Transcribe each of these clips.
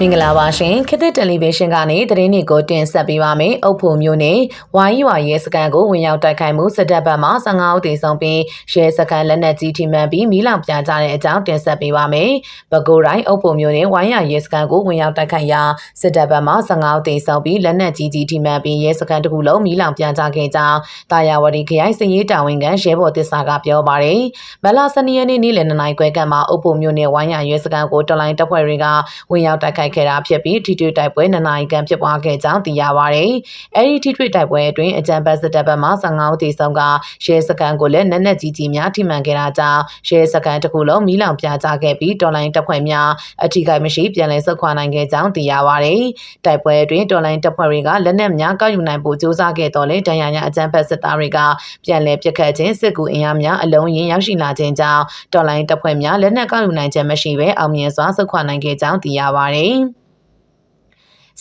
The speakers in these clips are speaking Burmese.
မင်္ဂလာပါရှင်ခေတ်သစ်တယ်လီဗေးရှင်းကနေသတင်းတွေကိုတင်ဆက်ပေးပါမယ်။အုပ်ဖို့မျိုးနဲ့ဝိုင်းရွာရဲစကန်ကိုဝင်ရောက်တိုက်ခိုက်မှုစစ်တပ်ဘက်မှ15ဦးသေဆုံးပြီးရဲစကန်လက်နက်ကြီးထိမှန်ပြီးမိလောင်ပြကြတဲ့အကြောင်းတင်ဆက်ပေးပါမယ်။ပဲခူးတိုင်းအုပ်ဖို့မျိုးနဲ့ဝိုင်းရွာရဲစကန်ကိုဝင်ရောက်တိုက်ခိုက်ရာစစ်တပ်ဘက်မှ15ဦးသေဆုံးပြီးလက်နက်ကြီးကြီးထိမှန်ပြီးရဲစကန်တစ်ခုလုံးမိလောင်ပြကြခဲ့ကြောင်းတာယာဝတီခရိုင်စည်ရေးတာဝန်ခံရဲဘော်တစ္ဆာကပြောပါတယ်။မလ12ရက်နေ့နေ့လယ်2နာရီခွဲကမှအုပ်ဖို့မျိုးနဲ့ဝိုင်းရွာရဲစကန်ကိုတော်လိုင်းတပ်ဖွဲ့တွေကဝင်ရောက်တိုက်ခိုက်ခဲ့တာဖြစ်ပြီးထိတွေ့တိုက်ပွဲနှစ်နာရီခန့်ဖြစ်ပွားခဲ့ကြောင်းသိရပါတယ်။အဲဒီထိတွေ့တိုက်ပွဲအတွင်းအကြံပတ်စစ်တပ်ဘက်မှ15ဦးသေဆုံးကရဲစခန်းကိုလည်းနက်နက်ကြီးကြီးများထိမှန်ခဲ့တာကြောင့်ရဲစခန်းတစ်ခုလုံးမီးလောင်ပြာကျခဲ့ပြီးတော်လိုင်းတပ်ဖွဲ့များအထီးကိုက်မရှိပြန်လည်ဆုတ်ခွာနိုင်ခဲ့ကြောင်းသိရပါတယ်။တိုက်ပွဲအတွင်းတော်လိုင်းတပ်ဖွဲ့တွေကလက်နက်များကောက်ယူနိုင်ဖို့ကြိုးစားခဲ့တော်လဲတန်ရာညာအကြံဖက်စစ်သားတွေကပြန်လည်ပစ်ခတ်ခြင်းစစ်ကူအင်အားများအလုံးရင်ရောက်ရှိလာခြင်းကြောင့်တော်လိုင်းတပ်ဖွဲ့များလက်နက်ကောက်ယူနိုင်ခြင်းမရှိဘဲအောင်မြင်စွာဆုတ်ခွာနိုင်ခဲ့ကြောင်းသိရပါတယ်။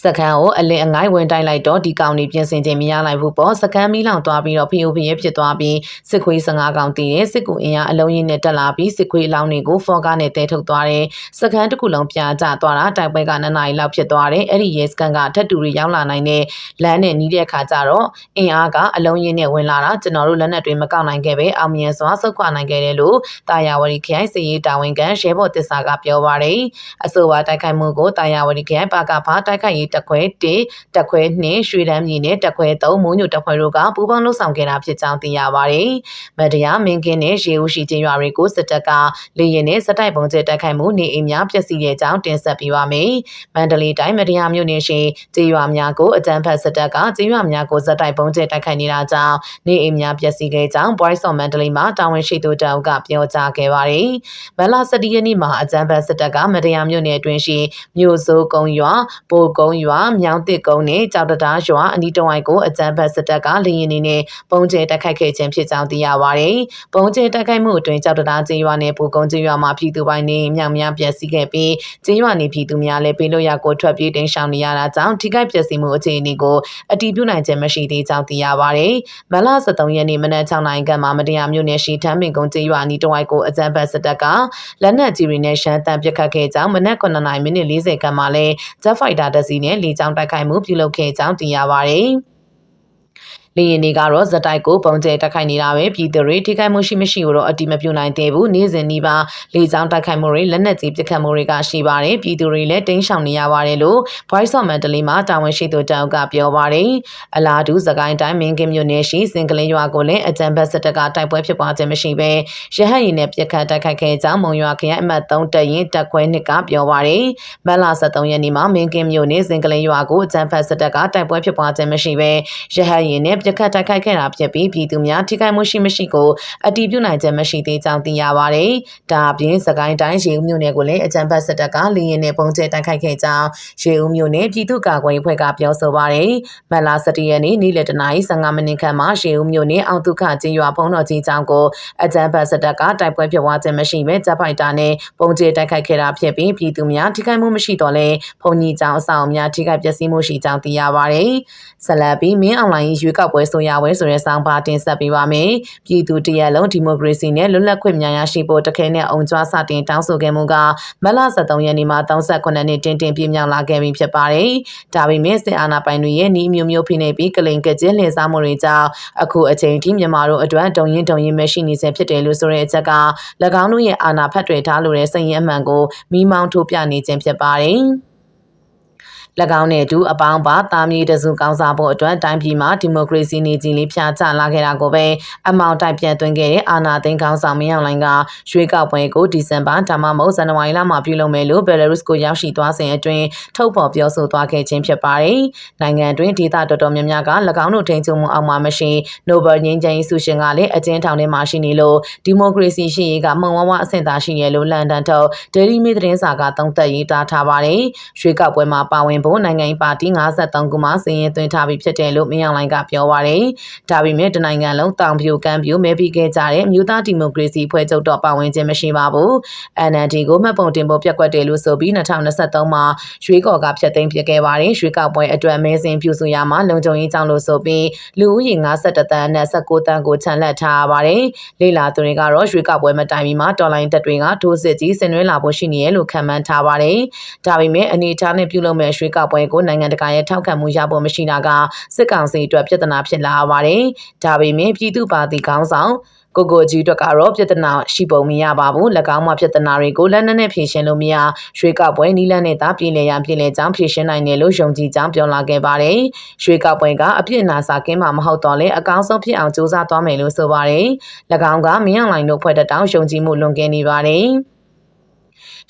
စကန်ကိုအလင်းအငိုက်ဝင်တိုက်လိုက်တော့ဒီကောင်နေပြင်ဆင်ခြင်းမရနိုင်ဘူးပေါ့စကန်မီးလောင်သွားပြီးတော့ POV ရဖြစ်သွားပြီးစစ်ခွေး15ကောင်တည်တယ်စစ်ကူအင်အားအလုံးရင်းနဲ့တက်လာပြီးစစ်ခွေးအလောင်းတွေကိုဖော်ကားနဲ့တဲထုတ်သွားတယ်စကန်တစ်ခုလုံးပြာကျသွားတာတိုက်ပွဲက2နာရီလောက်ဖြစ်သွားတယ်အဲ့ဒီရဲစကန်ကထက်တူတွေရောက်လာနိုင်တဲ့လမ်းနဲ့နီးတဲ့အခါကျတော့အင်အားကအလုံးရင်းနဲ့ဝင်လာတာကျွန်တော်တို့လက်နက်တွေမကောက်နိုင်ခဲ့ပဲအောင်မြင်စွာဆုတ်ခွာနိုင်ခဲ့တယ်လို့တာယာဝတီခရိုင်စစ်ရေးတာဝန်ခံရဲဘော်တစ္ဆာကပြောပါတယ်အဆိုပါတိုက်ခိုက်မှုကိုတာယာဝတီခရိုင်ပါကဖာတိုက်ခိုက်ရေးတက်ခွဲ1တက်ခွဲ2ရွှေတန်းမြေနဲ့တက်ခွဲ3မိုးညိုတက်ခွဲတို့ကပူးပေါင်းလှုပ်ဆောင်ခဲ့တာဖြစ်ကြောင်းသိရပါတယ်။မတရားမင်းကင်းနဲ့ရေဦးရှိချင်းရွာတွေကိုစစ်တပ်ကလေရင်နဲ့စတိုက်ပုံကျတိုက်ခိုက်မှုနေအိမ်များပျက်စီးတဲ့ကြောင်းတင်ဆက်ပေးပါမယ်။မန္တလေးတိုင်းမတရားမြို့နယ်ရှိကျေးရွာများကိုအကြမ်းဖက်စစ်တပ်ကကျေးရွာများကိုစတိုက်ပုံကျတိုက်ခိုက်နေတာကြောင့်နေအိမ်များပျက်စီးခဲ့ကြောင်း Boys of Mandalay မှာတာဝန်ရှိသူတောင်ကပြောကြားခဲ့ပါတယ်။မလ17ရက်နေ့မှာအကြမ်းဖက်စစ်တပ်ကမတရားမြို့နယ်အတွင်းရှိမြို့စိုးကုန်းရွာပိုကုန်းရွာမြောင်းတစ်ကုန်းနဲ့ကြောက်တရားရွာအနီးတဝိုက်ကိုအကြမ်းဖက်စစ်တပ်ကလေရင်နေနဲ့ပုံကျဲတိုက်ခိုက်ခဲ့ခြင်းဖြစ်ကြောင်းသိရပါတယ်။ပုံကျဲတိုက်ခိုက်မှုအတွင်းကြောက်တရားကျေးရွာနဲ့ပူကုန်းကျေးရွာမှာပြည်သူပိုင်းနေမြောင်များပျက်စီးခဲ့ပြီးကျေးရွာနေပြည်သူများလည်းပေးလို့ရကိုထွက်ပြေးတင်ရှောင်နေရတာကြောင့်ထိခိုက်ပျက်စီးမှုအခြေအနေကိုအတည်ပြုနိုင်ခြင်းမရှိသေးကြောင်းသိရပါတယ်။မလ23ရက်နေ့မနက်6နာရီခန့်မှာမတရားမြို့နယ်ရှိထမ်းပင်ကုန်းကျေးရွာအနီးတဝိုက်ကိုအကြမ်းဖက်စစ်တပ်ကလက်နက်ကြီးတွေနဲ့ရှမ်းတမ်းပစ်ခတ်ခဲ့ကြောင်းမနက်9နာရီမိနစ်40ခန့်မှာလဲ Jet Fighter တစ်စီးနဲ့လေကြောင်းတိုက်ခိုက်မှုပြုလုပ်ခဲ့ကြောင်းသိရပါတယ်။ လေရင်တွေကတော့ဇက်တိုက်ကိုပုံကျဲတက်ခိုက်နေတာပဲပြည်သူတွေထိခိုက်မှုရှိမရှိကိုတော့အတိမပြုနိုင်သေးဘူးနေ့စဉ်ဒီပါလေကြောင်းတိုက်ခိုက်မှုတွေလက်နက်ကြီးပစ်ခတ်မှုတွေကရှိပါတယ်ပြည်သူတွေလည်းတင်းရှောင်နေရပါတယ်လို့ Voice of Mandalay မှာတာဝန်ရှိသူတောက်ကပြောပါတယ်အလားတူစကိုင်းတိုင်းမင်းကင်းမြို့နယ်ရှိစင်ကလေးရွာကိုလည်းအကြံဘတ်စစ်တပ်ကတိုက်ပွဲဖြစ်ပွားခြင်းမရှိဘဲရဟတ်ရင်နဲ့ပစ်ခတ်တိုက်ခိုက်ခဲ့ကြောင်းမုံရွာခရိုင်အမှတ်3တပ်ရင်တပ်ခွဲနှစ်ကပြောပါတယ်မတ်လ23ရက်နေ့မှာမင်းကင်းမြို့နယ်စင်ကလေးရွာကိုအကြံဘတ်စစ်တပ်ကတိုက်ပွဲဖြစ်ပွားခြင်းမရှိဘဲရဟတ်ရင်နဲ့ပြစ်ခတ်တိုက်ခိုက်ခဲ့တာဖြစ်ပြီးပြည်သူများထိခိုက်မှုရှိမရှိကိုအတည်ပြုနိုင်ခြင်းမရှိသေးကြောင်းသိရပါတယ်။ဒါအပြင်စကိုင်းတိုင်းရေဦးမြို့နယ်ကိုလည်းအကြံဖတ်စစ်တပ်ကလေရင်နဲ့ပုံကျဲတိုက်ခိုက်ခဲ့ကြောင်းရေဦးမြို့နယ်ပြည်သူ့ကာကွယ်ရေးဖွဲ့ကပြောဆိုပါတယ်။မတ်လ17ရက်နေ့နေ့လယ်တနာရီ15မိနစ်ခန့်မှာရေဦးမြို့နယ်အောင်တုခကျေးရွာဖုံးတော်ကြီးကျောင်းကိုအကြံဖတ်စစ်တပ်ကတိုက်ပွဲဖြစ်ပွားခြင်းမရှိဘဲတပ်ဖိုက်တာနဲ့ပုံကျဲတိုက်ခိုက်ခဲ့တာဖြစ်ပြီးပြည်သူများထိခိုက်မှုမရှိတော့လဲဘုံကြီးကျောင်းအဆောင်များထိခိုက်ပျက်စီးမှုရှိကြောင်းသိရပါတယ်။ဆက်လက်ပြီးမင်းအွန်လိုင်းရွေးကောက်ပွဲဆိုရပွဲဆိုတဲ့ဆောင်းပါးတင်ဆက်ပေးပါမယ်။ပြည်သူတရက်လုံးဒီမိုကရေစီနဲ့လွတ်လပ်ခွင့်များရရှိဖို့တခဲနဲ့အုံကြွားစတင်တောင်းဆိုခဲ့မှုကမလ23ရက်နေ့မှာ38နှစ်တင်းတင်းပြည့်မြောက်လာခဲ့ပြီဖြစ်ပါတယ်။ဒါပေမဲ့စစ်အာဏာပိုင်တွေရဲ့နှီးမျိုးမျိုးဖိနှိပ်ပြီးကလိန်ကကျင်းလှည့်စားမှုတွေကြောင့်အခုအချိန်ထိမြန်မာတို့အတွက်ဒုံရင်ဒုံရင်မရှိနေစေဖြစ်တယ်လို့ဆိုတဲ့အချက်က၎င်းတို့ရဲ့အာဏာဖတ်တွေထားလို့တဲ့စိတ်ရအမှန်ကိုမိမောင်းထိုးပြနေခြင်းဖြစ်ပါတယ်။၎ င်းနဲ့အတူအပေါင်းပါတာမြေတစုကောင်းစားဖို့အတွက်တိုင်းပြည်မှာဒီမိုကရေစီနေကြီးလေးဖြာချလာခဲ့တာကိုပဲအမောင်တိုက်ပြန်သွင်းခဲ့တဲ့အာဏာသိမ်းကောင်းဆောင်မင်းအောင်လှိုင်ကရွေးကောက်ပွဲကိုဒီဇင်ဘာဒါမှမဟုတ်ဇန်နဝါရီလမှာပြုလုပ်မယ်လို့ဘယ်လာရုစ်ကိုရောက်ရှိသွားစဉ်အတွင်းထုတ်ဖော်ပြောဆိုသွားခဲ့ခြင်းဖြစ်ပါတယ်။နိုင်ငံတွင်းဒေသတော်တော်များများက၎င်းတို့ထိန်းချုပ်မှုအောက်မှာမရှိနိုဘယ်ငြိမ်းချမ်းရေးဆုရှင်ကလည်းအကျဉ်းထောင်ထဲမှာရှိနေလို့ဒီမိုကရေစီရှိရေးကမှုံဝါးဝါအဆင့်သာရှိရလို့လန်ဒန်ထုတ်ဒေလီမီသတင်းစာကသုံးသပ်ရေးသားထားပါတယ်။ရွေးကောက်ပွဲမှာပါဝင်ဖို့နိုင်ငံရေးပါတီ53ခုမှစည်ရင်သွင်းထားပြီးဖြစ်တယ်လို့မင်းအောင်လှိုင်ကပြောပါရယ်။ဒါပေမဲ့တနိုင်ငံလုံးတောင်ပြိုကမ်းပြိုမဲပြီးခဲ့ကြတဲ့မြို့သားဒီမိုကရေစီဖွဲ့ချုပ်တော့ပါဝင်ခြင်းမရှိပါဘူး။ NLD ကိုမှတ်ပုံတင်ဖို့ပြက်ကွက်တယ်လို့ဆိုပြီး2023မှာရွေးကော်ကဖျက်သိမ်းဖြစ်ခဲ့ပါတယ်။ရွေးကောက်ပွဲအတွက်မဲစင်ပြုစုရမှာလုံခြုံရေးကြောင့်လို့ဆိုပြီးလူဦးရေ52တန်းနဲ့19တန်းကိုခြံလက်ထားပါတယ်။လေလာသူတွေကတော့ရွေးကောက်ပွဲမတိုင်မီမှာတော်လိုင်းတက်တွေကထိုးစစ်ကြီးဆင်နွှဲလာဖို့ရှိနေရလို့ခံမှန်းထားပါတယ်။ဒါပေမဲ့အနေအထားနဲ့ပြုလုပ်မဲ့ရွှေကောက်ပွဲကိုနိုင်ငံတကာရဲ့ထောက်ခံမှုရဖို့မရှိတာကစစ်ကောင်စီအတွက်ပြဿနာဖြစ်လာပါတယ်။ဒါပေမဲ့ပြည်သူ့ပါတီခေါင်းဆောင်ကိုကိုကြီးတို့ကတော့ပြဿနာရှိပုံမရပါဘူး၎င်းမှပြဿနာတွေကိုလက်နက်နဲ့ဖြေရှင်းလို့မရရွှေကောက်ပွဲနီးလန်းနဲ့သာပြည်လည်ရန်ပြည်လည်ကြောင်းဖြေရှင်းနိုင်တယ်လို့ယုံကြည်ကြောင်းပြောလာခဲ့ပါတယ်ရွှေကောက်ပွဲကအပြစ်နာစာကင်းမှာမဟုတ်တော့လေအကောင်းဆုံးဖြစ်အောင်စူးစမ်းသွားမယ်လို့ဆိုပါတယ်၎င်းကမင်းအောင်လိုင်တို့ဖွဲ့တဲ့တောင်းယုံကြည်မှုလွန်ကဲနေပါတယ်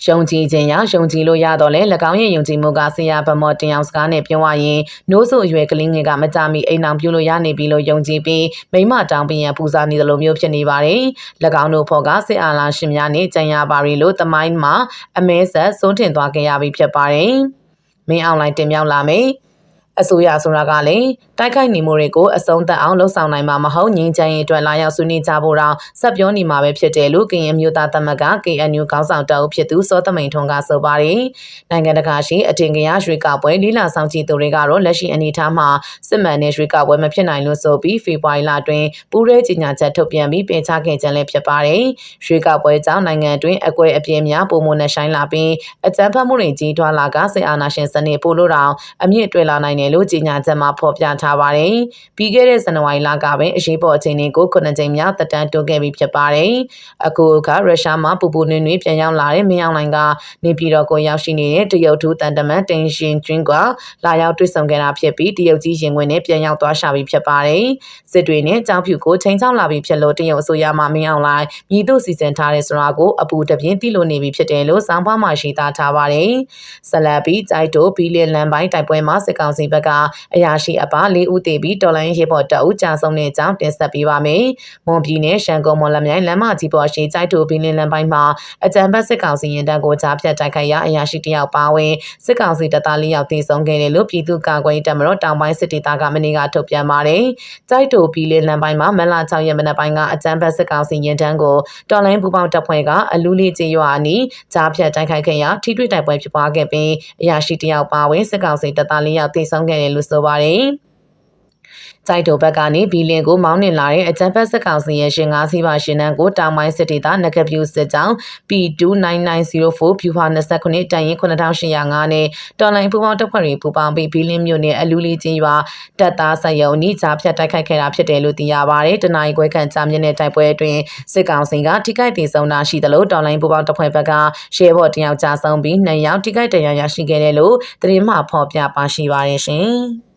ယုံကြည်ခြင်းရယုံကြည်လို့ရတော့လဲ၎င်းရဲ့ယုံကြည်မှုကဆရာဗမော်တင်အောင်စကားနဲ့ပြောရရင်နိုးဆိုအရွယ်ကလေးငယ်ကမကြမီအိမ်အောင်ပြုလို့ရနေပြီလို့ယုံကြည်ပြီးမိမတောင်းပင်ရပူဇာနေတယ်လို့မျိုးဖြစ်နေပါတယ်၎င်းတို့ဖော်ကစစ်အာဏာရှင်များနဲ့ကြံရပါရီလို့တမိုင်းမှာအမဲဆက်စိုးတင်သွားခဲ့ရပြီဖြစ်ပါတယ်မင်းအောင်လိုင်းတင်မြောက်လာမယ် အစိုးရဆိုတာကလည်းတိုက်ခိုက်နေမှုတွေကိုအဆုံးသတ်အောင်လှုံ့ဆော်နိုင်မှာမဟုတ်ငြင်းချမ်းရေးအတွက်လာရောက်ဆွေးနွေးကြဖို့တော့ဆက်ပြောနေမှာပဲဖြစ်တယ်လို့ကရင်မျိုးသားသမဂ္ဂ KNU ခေါင်းဆောင်တအုပ်ဖြစ်သူစောသမိန်ထွန်းကဆိုပါတယ်။နိုင်ငံတကာရှိအထင်ကရရွှေကပွဲလီလာဆောင်ကြည့်သူတွေကတော့လက်ရှိအနေအထားမှာစစ်မှန်တဲ့ရွှေကပွဲမဖြစ်နိုင်လို့ဆိုပြီးဖေဖော်ဝါရီလတွင်ပူးရဲကြီးညာချက်ထုတ်ပြန်ပြီးပယ်ချခဲ့ခြင်းလည်းဖြစ်ပါတယ်။ရွှေကပွဲကြောင့်နိုင်ငံတွင်အကွဲအပြင်းများပုံမနဲ့ဆိုင်လာပြီးအကြမ်းဖက်မှုတွေကြီးထွားလာကစစ်အာဏာရှင်စနစ်ပို့လို့တောင်အမြင့်တွေ့လာနိုင်တယ်လို့ကြီးညာချက်မှာဖော်ပြထားပါတယ်။ပြီးခဲ့တဲ့ဇန်နဝါရီလကပင်အရေးပေါ်အခြေအနေကိုခုနှစ်ကြိမ်မြောက်တက်တန်းတိုးခဲ့ပြီးဖြစ်ပါတယ်။အခုကရုရှားမှာပူပူနွေ့နွေ့ပြန်ရောက်လာတဲ့မင်းအောင်လှိုင်ကနေပြည်တော်ကိုရောက်ရှိနေတဲ့တရုတ်ထူးတန်တမန်တင်ရှင်ကျွင်းကလာရောက်တွေ့ဆုံခဲ့တာဖြစ်ပြီးတရုတ်ကြီးရင်ဝင်နဲ့ပြန်ရောက်သွားရှာပြီးဖြစ်ပါတယ်။စစ်တွေနဲ့ကြောင်းဖြူကိုချိန်ချောက်လာပြီးဖြစ်လို့တရုတ်အစိုးရမှမင်းအောင်လှိုင်မြည်သူစီစဉ်ထားတဲ့ဆိုတာကိုအပူတပြင်းသိလို့နေပြီဖြစ်တယ်လို့စောင်းပါမှရှိသားထားပါတယ်။ဆလပ်ပြီးကြိုက်တိုဘီလီယံလန်ပိုင်းတိုက်ပွဲမှာစစ်ကောင်စီဘက်ကအရာရှိအပါ၄ဦးတည်ပြီးတော်လိုင်းရေပေါ်တအုပ်ကြာဆုံးတဲ့အကြောင်းတင်ဆက်ပေးပါမယ်။မွန်ပြည်နယ်ရှန်ကုန်မော်လမြိုင်လမ်းမကြီးပေါ်ရှိကြိုက်တိုဘီလင်းလမ်းပိုင်းမှာအကြံဖက်စစ်ကောင်စီရင်တပ်ကိုကြားဖြတ်တိုက်ခိုက်ရာအရာရှိတယောက်ပါဝင်စစ်ကောင်စီတပ်သား၄ယောက်သေဆုံးခဲ့တယ်လို့ပြည်သူ့ကာကွယ်တပ်မတော်တောင်ပိုင်းစစ်ဒေသကမနေ့ကထုတ်ပြန်ပါတယ်။ကြိုက်တိုဘီလင်းလမ်းပိုင်းမှာမလ6ရက်မနက်ပိုင်းကအကြံဖက်စစ်ကောင်စီရင်တန်းကိုတော်လိုင်းပူပေါင်းတပ်ဖွဲ့ကအလူလီကျေးရွာအနီးကြားဖြတ်တိုက်ခိုက်ခဲ့ရာထိတွေ့တိုက်ပွဲဖြစ်ပွားခဲ့ပြီးအရာရှိတယောက်ပါဝင်စစ်ကောင်စီတပ်သား၄ယောက်သေဆုံးခဲ့တယ်လို့ဆိုပါတယ်။ ကြိုက်တိုဘက်ကနေဘီလင်ကိုမောင်းနှင်လာတဲ့အကြံဖက်စစ်ကောင်စီရဲ့ရှင်ငါးစီးပါရှင်တန်းကိုတောင်ပိုင်းစစ်ဒေသနဂပြူစစ်ကြောင်း P29904 ဖြူဟာ29တန်ရင်9805နဲ့တော်လိုင်းပူပေါင်းတပ်ဖွဲ့တွေပူပေါင်းပြီးဘီလင်မြို့နယ်အလူလီချင်းရွာတပ်သားစရုံနီးကြားဖြတ်တိုက်ခိုက်ခဲ့တာဖြစ်တယ်လို့သိရပါတယ်။တနင်္ဂနွေခွဲခန့်ကြာမြင့်တဲ့တိုက်ပွဲအတွင်းစစ်ကောင်စီကထိခိုက်ဒေဆုံးတာရှိသလိုတော်လိုင်းပူပေါင်းတပ်ဖွဲ့ဘက်ကရှေ့ဘော်တယောက်ကြာဆုံးပြီးနှစ်ယောက်ထိခိုက်ဒဏ်ရာရရှိခဲ့တယ်လို့သတင်းမှဖော်ပြပါရှိပါတယ်ရှင်။